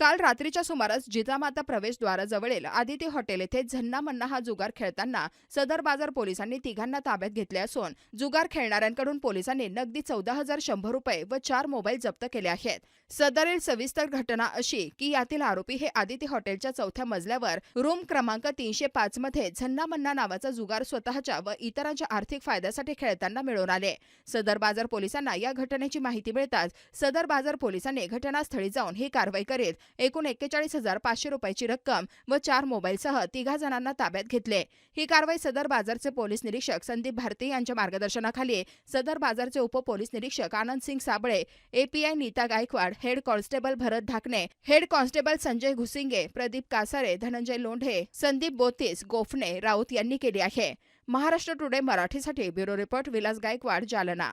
काल रात्रीच्या सुमारास जिजामाता प्रवेशद्वाराजवळील आदिती हॉटेल येथे झन्ना मन्ना हा जुगार खेळताना सदर बाजार पोलिसांनी तिघांना ताब्यात घेतले असून जुगार खेळणाऱ्यांकडून पोलिसांनी नगदी चौदा हजार शंभर रुपये व चार मोबाईल जप्त केले आहेत. सदरील सविस्तर घटना अशी की यातील आरोपी हे आदिती हॉटेलच्या चौथ्या मजल्यावर रूम क्रमांक तीनशे पाच मध्ये झन्ना मन्ना नावाचा जुगार स्वतःच्या व इतरांच्या आर्थिक फायद्यासाठी खेळताना मिळवून आले. सदर बाजार पोलिसांना या घटनेची माहिती मिळताच सदर बाजार पोलिसांनी घटनास्थळी जाऊन ही कारवाई करीत एकूण एक्केचाळीस हजार पाचशे रुपयाची रक्कम व चार मोबाईलसह तिघा जणांना ताब्यात घेतले. ही कारवाई सदर बाजारचे पोलीस निरीक्षक संदीप भारती यांच्या मार्गदर्शनाखाली सदर बाजारचे उप पोलीस निरीक्षक Anand Singh Sable API Neeta Gaikwad head constable Bharat Dhakne head constable Sanjay Ghusinge Pradeep Kasare Dhananjay Londhe Sandeep Botis Gophane Raut यांनी केली आहे. महाराष्ट्र टुडे मराठीसाठी ब्युरो रिपोर्ट विलास गायकवाड जालना.